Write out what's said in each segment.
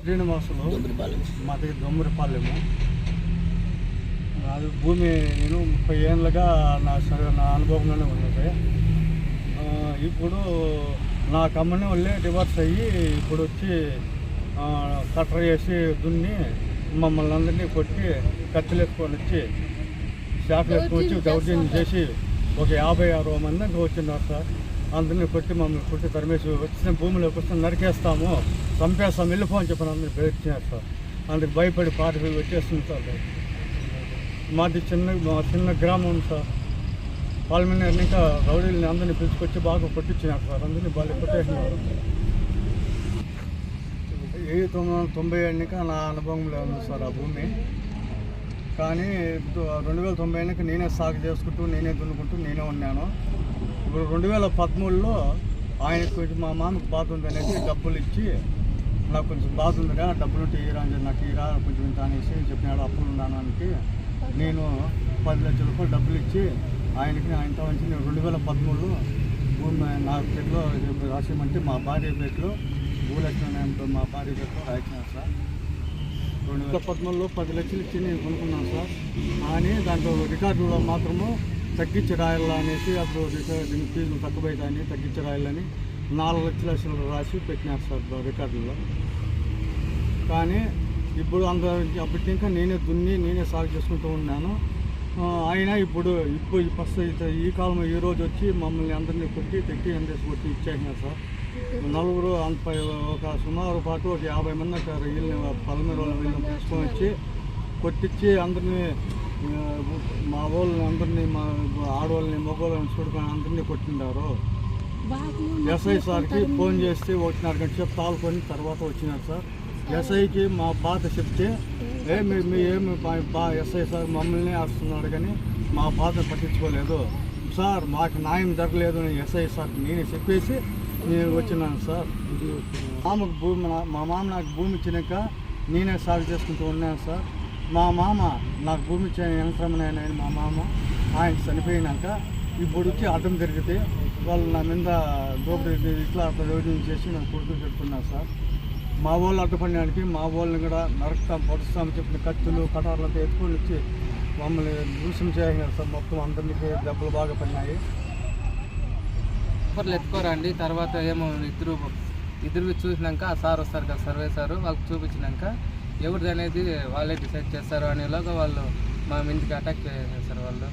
శ్రీనివాసులు మాది దొమ్మరిపాలెము అది భూమి నేను ముప్పై ఏళ్ళుగా నా నా అనుభవంలోనే ఉన్నది. ఇప్పుడు నా కమ్మని వాళ్ళే డివర్స్ అయ్యి ఇప్పుడు వచ్చి ఆ, కట్టర్ వేసి దున్ని మమ్మల్ని అందరినీ కొట్టి కత్తులు ఎత్తుకొని వచ్చి షాపులు ఎత్తుకొని వచ్చి దౌర్జన్యం చేసి ఒక యాభై అరవై మంది ఇంకా వచ్చినారు సార్. అందరినీ కొట్టి మమ్మల్ని కొట్టి తరిమేసి వచ్చిన భూమిలోకి వస్తే నరికేస్తాము. చంపేస్తాం వెళ్ళిపో అని చెప్పిన అందరినీ బెదిరించినారు సార్. అందుకు భయపడి పార్టీ వచ్చేస్తుంది సార్. మాది చిన్న మా చిన్న గ్రామం సార్. పాల్మినేర్ ఇంకా రౌడీలని అందరినీ పిలుచుకొచ్చి బాగా కొట్టించినారు సార్. అందరినీ బాగా కొట్టేసినారు. ఏ తొమ్మిది తొంభై ఏడునిక నా అనుభవంలో ఉంది సార్ ఆ భూమి. కానీ ఇప్పుడు రెండు వేల తొంభై ఏళ్ళకి నేనే సాగు చేసుకుంటూ నేనే దున్నుకుంటూ నేనే ఉన్నాను. ఇప్పుడు రెండు వేల పదమూడులో ఆయనకు కొంచెం మా మామకు బాధ ఉంది అనేసి డబ్బులు ఇచ్చి నాకు కొంచెం బాధ ఉందిరా డబ్బులు ఉంటే ఈరా అని చెప్పి నాకు ఈరా కొంచెం ఇంత అనేసి చెప్పినాడు అప్పులు ఉన్నానికి నేను పది లక్షల రూపాయలు డబ్బులు ఇచ్చి ఆయనకి ఆయనతో వచ్చి నేను రెండు వేల పదమూడులో భూమి నా పేరులో రాసేయమంటే మా భార్య పేరులో భూలక్ష్మి మా భార్య పేరులో రాయించినారు సార్. రెండు వేల పద్నాలుగులో పది లక్షలు ఇచ్చి నేను కొనుక్కున్నాను సార్. కానీ దాంట్లో రికార్డులో మాత్రము తగ్గించి రాయాలా అనేసి అప్పుడు దీని ఫీజులు తక్కువైతాయని తగ్గించి రాయాలని నాలుగు లక్షల లక్షలు రాసి పెట్టినారు సార్ రికార్డులో. కానీ ఇప్పుడు అంత అప్పటి ఇంకా నేనే దున్ని నేనే సాగు చేసుకుంటూ ఉన్నాను. అయినా ఇప్పుడు ఇప్పుడు ఈ ఫస్ట్ ఈ కాలం ఈ రోజు వచ్చి మమ్మల్ని అందరినీ కొట్టి తెట్టి అందరికి కొట్టి ఇచ్చేసినారు సార్. నలుగురు అంత ఒక సుమారు పాటు ఒక యాభై మంది అంటారు వీళ్ళని పలమూరు వీళ్ళని తీసుకొని వచ్చి కొట్టించి అందరినీ మా వాళ్ళని అందరినీ మా ఆడవాళ్ళని మగవాళ్ళని చూడుకొని అందరినీ కొట్టిండారు. ఎస్ఐ సార్కి ఫోన్ చేస్తే ఒకటిన్నర గంట సేపు తాలుకొని తర్వాత వచ్చినారు సార్. ఎస్ఐకి మా బాధ చెప్తే ఏ మీ ఏమి బా- బా ఎస్ఐ సార్ మమ్మల్ని వస్తున్నాడు కానీ మా బాధ పట్టించుకోలేదు. సార్ మాకు న్యాయం జరగలేదు అని ఎస్ఐ సార్ నేనే చెప్పేసి నేను వచ్చినాను సార్. మామకు భూమి మా మామ నాకు భూమి ఇచ్చినాక నేనే సాగు చేసుకుంటూ ఉన్నాను సార్. మా మామ నాకు భూమి ఇచ్చిన వెంకటరమణ మా మామ ఆయన చనిపోయినాక ఇప్పుడు వచ్చి అడ్డం జరిగితే వాళ్ళు నా మీద దోపిడీ ఇట్లా అట్లా యోజన చేసి నాకు కొడుకు పెట్టుకున్నారు సార్. మా వాళ్ళు అడ్డుపడడానికి మా వాళ్ళని కూడా నరకతాం పొడుస్తాం చెప్పిన కత్తులు కటార్లతో ఎత్తుకొని వచ్చి మమ్మల్ని దూషణ చేయగలరు సార్. మొత్తం అందరికీ దెబ్బలు బాగా పడినాయి. పేపర్లు ఎత్తుకోరండి. తర్వాత ఏమో ఇద్దరు ఇద్దరు చూసినాక ఆ సార్ వస్తారు కదా సర్వే సార్ వాళ్ళకి చూపించినాక ఎవరిది అనేది వాళ్ళే డిసైడ్ చేస్తారు అనేలాగా వాళ్ళు మా ఇంటికి అటాక్ చేసేసారు వాళ్ళు.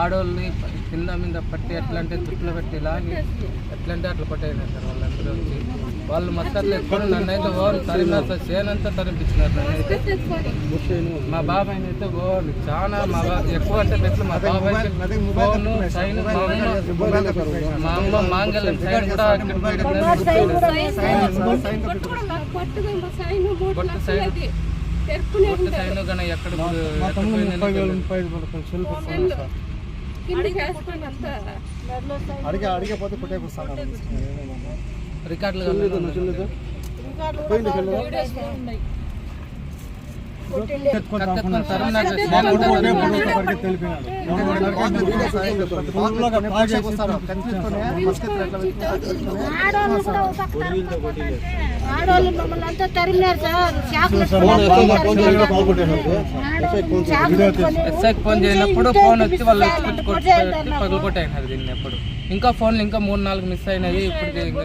ఆడవాళ్ళని కింద మీద పట్టి ఎట్లా అంటే తుట్లో పెట్టి లాగి ఎట్లా అంటే అట్లా కొట్టేసారు వాళ్ళందరూ వచ్చి. వాళ్ళు మస్తర్లు ఎత్తుకొని నన్ను అయితే ఓన్ తరిమినారు సార్ చేనంతా తరిపించినారు నన్ను అయితే. మా బాబాయ్ అయితే ఓన్ చాలా మా బా ఎక్కువ అంటే ఎక్కువ మా బాబాయ్ ఫోను సైన్ మా అమ్మ మాంగళ్యం సైన్ కూడా బొట్టు సైన్ ఎక్కడ అడిగే అడిగే పోతే కొట్టేపిస్తాను రికార్డులు ఆడవాళ్ళు మమ్మల్ని అంతా తరిమినారు సార్ షాపులు ఎస్ఐకి ఫోన్ చేయనప్పుడు ఫోన్ వచ్చి వాళ్ళు దీన్ని ఎప్పుడు. ఇంకా ఫోన్లు ఇంకా మూడు నాలుగు మిస్ అయినాయి. లేదు.